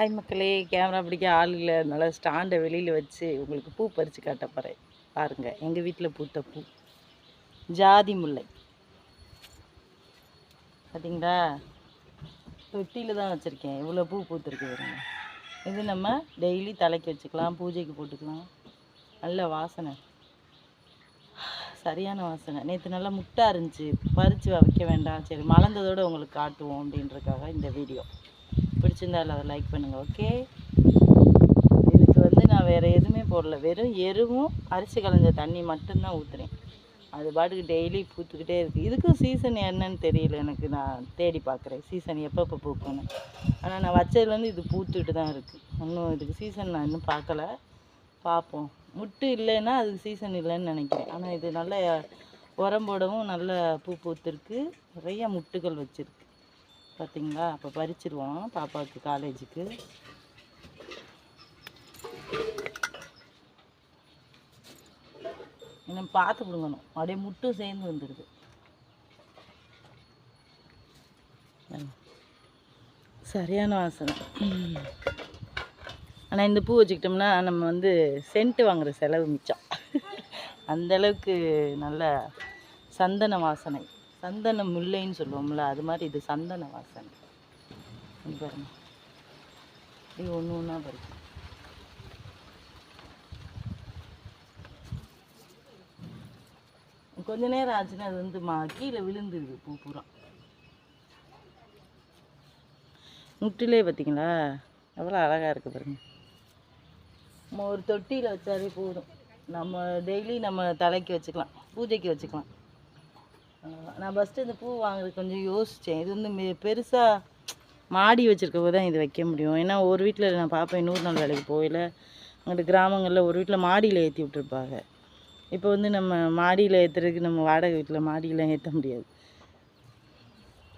Hi மக்களே camera பிடிக்க ஆள் இல்லை. அதனால ஸ்டாண்டை வெளியில் வச்சு உங்களுக்கு பூ பறித்து காட்ட போகிறேன் பாருங்கள் எங்கள் வீட்டில் பூத்த பூ. ஜாதி முல்லை. பார்த்தீங்களா தொட்டியில் தான் வச்சுருக்கேன். இவ்வளோ பூ பூத்துருக்கு வருங்க இது நம்ம டெய்லி தலைக்கு வச்சுக்கலாம் பூஜைக்கு போட்டுக்கலாம். நல்ல வாசனை. சரியான வாசனை. நேற்று நல்லா முட்டா இருந்துச்சு. பறித்து வைக்க வேண்டாம். சரி மலர்ந்ததோடு உங்களுக்கு காட்டுவோம் அப்படின்றதுக்காக இந்த வீடியோ. பிடிச்சிருந்தா அதை லைக் பண்ணுங்கள் ஓகே இதுக்கு வந்து நான் வேறு எதுவுமே போடல. வெறும் எருவும் அரிசி கலந்த தண்ணி மட்டும்தான் ஊற்றுறேன் அது பாட்டுக்கு டெய்லி பூத்துக்கிட்டே இருக்குது இதுக்கும் சீசன் என்னன்னு தெரியல எனக்கு. நான் தேடி பார்க்குறேன். சீசன் எப்பப்போ பூக்கும்னு. ஆனால் நான் வச்சதுலேருந்து இது பூத்துக்கிட்டு தான் இருக்குது இன்னும் இதுக்கு சீசன் நான் இன்னும் பார்க்கல. பார்ப்போம். முட்டு இல்லைன்னா அதுக்கு சீசன் இல்லைன்னு நினைக்கிறேன். ஆனால் இது நல்ல உரம் போடவும் நல்ல பூ பூத்துருக்கு. நிறைய முட்டுகள் வச்சுருக்கு. பார்த்தீங்களா அப்போ பறிச்சிருவோம் பாப்பாவுக்கு காலேஜுக்கு இன்னும் பார்த்து பிடுங்கணும் அப்படியே முட்டும் சேர்ந்து வந்துடுது சரியான வாசனை. ஆனால் இந்த பூ வச்சுக்கிட்டோம்னா நம்ம வந்து சென்ட் வாங்குகிற செலவு மிச்சம். அந்தளவுக்கு நல்ல சந்தன வாசனை. சந்தன முல்லைன்னு சொல்லுவோம்ல அது மாதிரி இது சந்தன வாசனை. பாருங்க. இது ஒன்று ஒன்றா பறிக்கும் கொஞ்ச நேரம் ஆச்சுன்னா அது வந்து மா கீழே விழுந்துருது பூ பூரா. முட்டிலே பார்த்தீங்களா எவ்வளோ அழகாக இருக்குது பாருங்க. நம்ம ஒரு தொட்டியில் வச்சாலே போதும். நம்ம டெய்லி நம்ம தலைக்கு வச்சுக்கலாம் பூஜைக்கு வச்சுக்கலாம். நான் ஃபஸ்ட்டு இந்த பூ வாங்குறது கொஞ்சம் யோசித்தேன் இது வந்து மெ- பெருசாக மாடி வச்சுருக்க போது தான் இது வைக்க முடியும். ஏன்னா ஒரு வீட்டில் நான் பார்ப்பேன் நூறு நாள் வேலைக்கு போகல. அங்கிட்டு கிராமங்களில் ஒரு வீட்டில் மாடியில் ஏற்றி விட்ருப்பாங்க இப்போ வந்து நம்ம மாடியில் ஏற்றுறதுக்கு நம்ம வாடகை வீட்டில் மாடியெலாம் ஏற்ற முடியாது.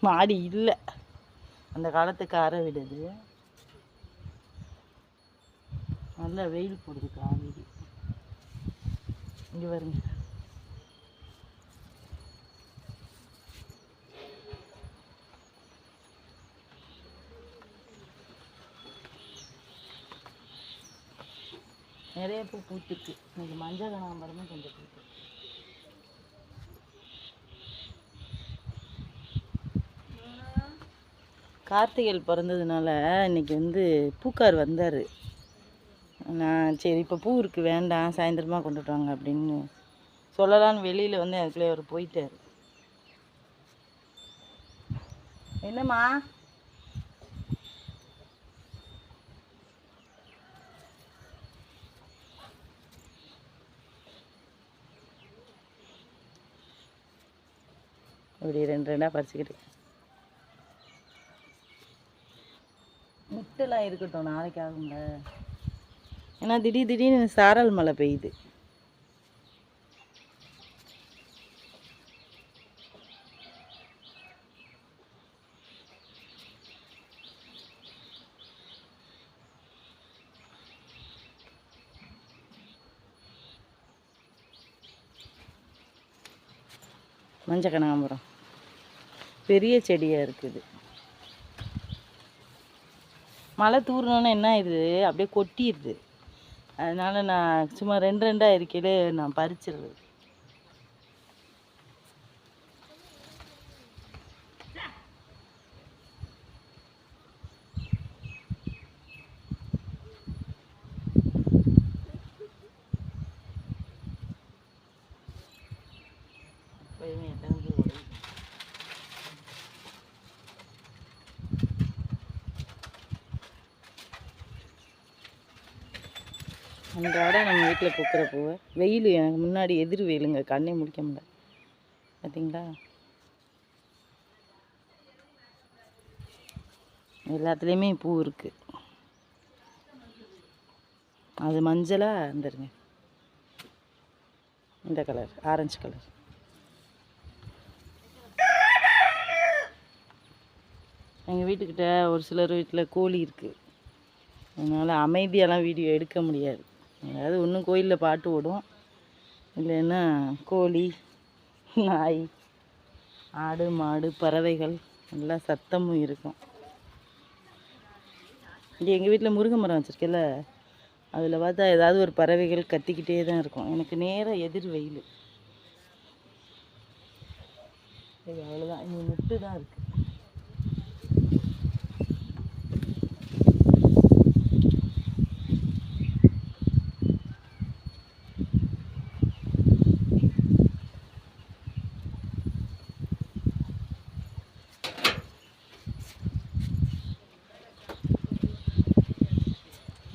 மாடி இல்லை. அந்த காலத்துக்கு அற விடுது. நல்லா வெயில் போடுது காவேரி. இங்கே வருங்க நிறைய பூ பூத்துருக்கு. இன்னைக்கு மஞ்சள் கனகாம்பரமும் கொஞ்சம் பூத்து கார்த்திகையில் பிறந்ததுனால இன்னைக்கு வந்து பூக்கார் வந்தார். நான் சரி இப்போ பூ இருக்குது வேண்டாம் சாயந்தரமாக கொண்டுட்டு வாங்க அப்படின்னு சொல்லலான்னு வெளியில் வந்து அதுக்குள்ளே அவர் போயிட்டார். என்னம்மா? இப்படி ரெண்டு ரெண்டாக பறிச்சுக்கிட்டு. முட்டெல்லாம் இருக்கட்டும் நாளைக்கு ஆகும்ல. ஏன்னா திடீர் திடீர்னு சாரல் மழை பெய்யுது. மஞ்சள் கனகாம்பரம் பெரிய செடியாக இருக்குது. மழை தூறினோன்னே என்ன ஆயிடுது? அப்படியே கொட்டிடுது. அதனால நான் சும்மா ரெண்டு ரெண்டாக இருக்கையிலே நான் பறிச்சிடுறது அன்றாட நம்ம வீட்டில் பூக்கிற பூவை வெயில் எனக்கு முன்னாடி எதிர் வெயிலுங்க கண்ணே முடிக்க முடியல. பார்த்தீங்களா எல்லாத்துலேயுமே பூ இருக்குது அது மஞ்சளாக இருந்துருங்க. இந்த கலர் ஆரஞ்சு கலர் எங்கள் வீட்டுக்கிட்ட ஒரு சிலர் வீட்டில் கோழி இருக்குது அதனால் அமைதியெல்லாம் வீடியோ எடுக்க முடியாது. அதாவது ஒன்றும் கோயிலில் பாட்டு ஓடும். இல்லைன்னா கோழி நாய் ஆடு மாடு பறவைகள் நல்லா சத்தமும் இருக்கும். இங்கே எங்கள் வீட்டில் முருங்கை மரம் வச்சுருக்கல அதில் பார்த்தா ஏதாவது ஒரு பறவைகள் கத்திக்கிட்டே தான் இருக்கும். எனக்கு நேராக எதிர் வெயில். இது அவ்வளோதான் இங்கே முட்டு தான் இருக்குது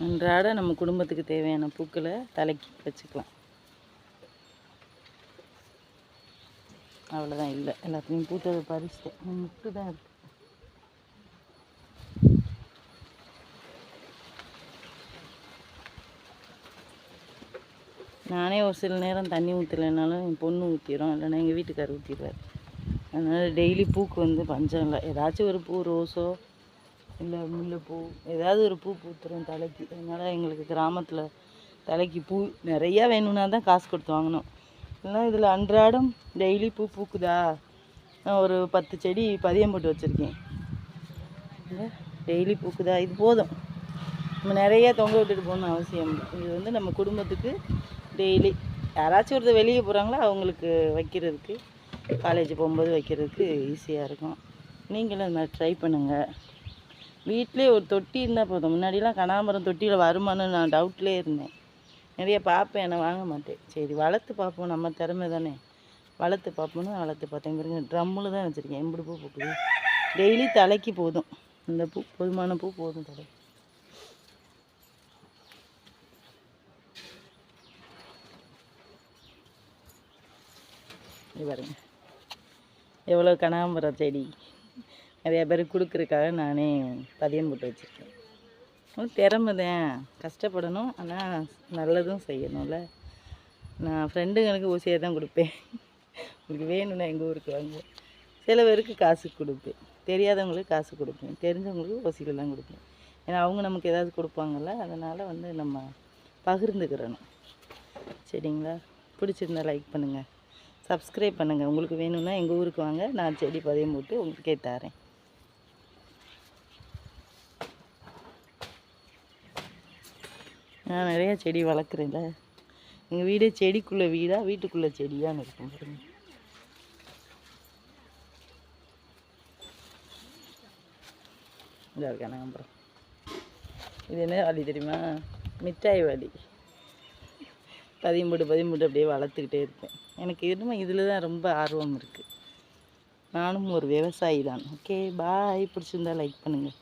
அன்றாட நம்ம குடும்பத்துக்கு தேவையான பூக்களை தலைக்கு வச்சுக்கலாம். அவ்வளோதான் இல்லை. எல்லாத்தையும் பூத்ததை பறிச்சிட்டேன். முட்டு தான் இருக்கு. நானே ஒரு சில நேரம் தண்ணி ஊற்றலைனாலும் என் பொண்ணு ஊற்றிடும் இல்லைன்னா எங்கள் வீட்டுக்காரர் ஊற்றிடுவார் அதனால் டெய்லி பூக்கு வந்து பஞ்சம் இல்லை. ஏதாச்சும் ஒரு பூ ரோஸோ இல்லை முல்லைப்பூ ஏதாவது ஒரு பூ பூத்துரும் தலைக்கு. அதனால் எங்களுக்கு கிராமத்தில் தலைக்கு பூ நிறையா வேணும்னா தான் காசு கொடுத்து வாங்கணும். இல்லைன்னா இதில் அன்றாடம் டெய்லி பூ பூக்குதா? நான் ஒரு பத்து செடி பதியம் போட்டு வச்சுருக்கேன். டெய்லி பூக்குதா? இது போதும். நம்ம நிறையா தொங்க விட்டுட்டு போகணும் அவசியம் இது வந்து நம்ம குடும்பத்துக்கு டெய்லி. யாராச்சும் ஒருத்தர் வெளியே போகிறாங்களோ அவங்களுக்கு வைக்கிறதுக்கு காலேஜ் போகும்போது வைக்கிறதுக்கு ஈஸியாக இருக்கும். நீங்களும் இந்த மாதிரி ட்ரை பண்ணுங்கள் வீட்டிலே ஒரு தொட்டி இருந்தால் போதும். முன்னாடிலாம் கனகாமரம் தொட்டியில் வருமானு நான் டவுட்லேயே இருந்தேன். நிறைய பார்ப்பேன் நான் வாங்க மாட்டேன். சரி வளர்த்து பார்ப்போம் நம்ம திறமை தானே. வளர்த்து பார்ப்போம்னு வளர்த்து பார்த்தேன் பாருங்க ட்ரம்மில் தான் வச்சுருக்கேன். எம்படி பூ பூக்குது டெய்லி தலைக்கு போதும். இந்த பூ போதுமான பூ போதும் தலை. பாருங்க. எவ்வளோ கனகாம்பரம் செடி. நிறைய பேருக்கு கொடுக்குறதுக்காக நானே பதியம் போட்டு வச்சுருக்கேன். திறமைதான். திறமை தான் கஷ்டப்படணும். ஆனால் நல்லதும் செய்யணும்ல. நான் ஃப்ரெண்டுங்களுக்கு ஊசியாக தான் கொடுப்பேன். உங்களுக்கு வேணும்னா எங்கள் ஊருக்கு வாங்க. சில பேருக்கு காசு கொடுப்பேன். தெரியாதவங்களுக்கு காசு கொடுப்பேன். தெரிஞ்சவங்களுக்கு ஊசியில் தான் கொடுப்பேன். ஏன்னா அவங்க நமக்கு ஏதாவது கொடுப்பாங்கள்ல அதனால் வந்து நம்ம பகிர்ந்துக்கிறணும். சரிங்களா? பிடிச்சிருந்தா லைக் பண்ணுங்கள் சப்ஸ்கிரைப் பண்ணுங்கள் உங்களுக்கு வேணும்னா எங்கள் ஊருக்கு வாங்க. நான் செடி பதியம் போட்டு உங்களுக்கே தரேன். நான் நிறையா செடி வளர்க்குறேன்ல. எங்கள் வீடே செடிக்குள்ளே வீடாக வீட்டுக்குள்ளே செடியான்னு இருக்கும் பாருங்க. இதாக இருக்கேன் அப்புறம். இது என்ன வலி தெரியுமா? மிட்டாய் வலி. பதியம் போட்டு பதியம் அப்படியே வளர்த்துக்கிட்டே இருப்பேன். எனக்கு இன்னும் இதில் தான் ரொம்ப ஆர்வம் இருக்குது நானும் ஒரு விவசாயி தான் ஓகே பாய் பிடிச்சிருந்தா லைக் பண்ணுங்கள்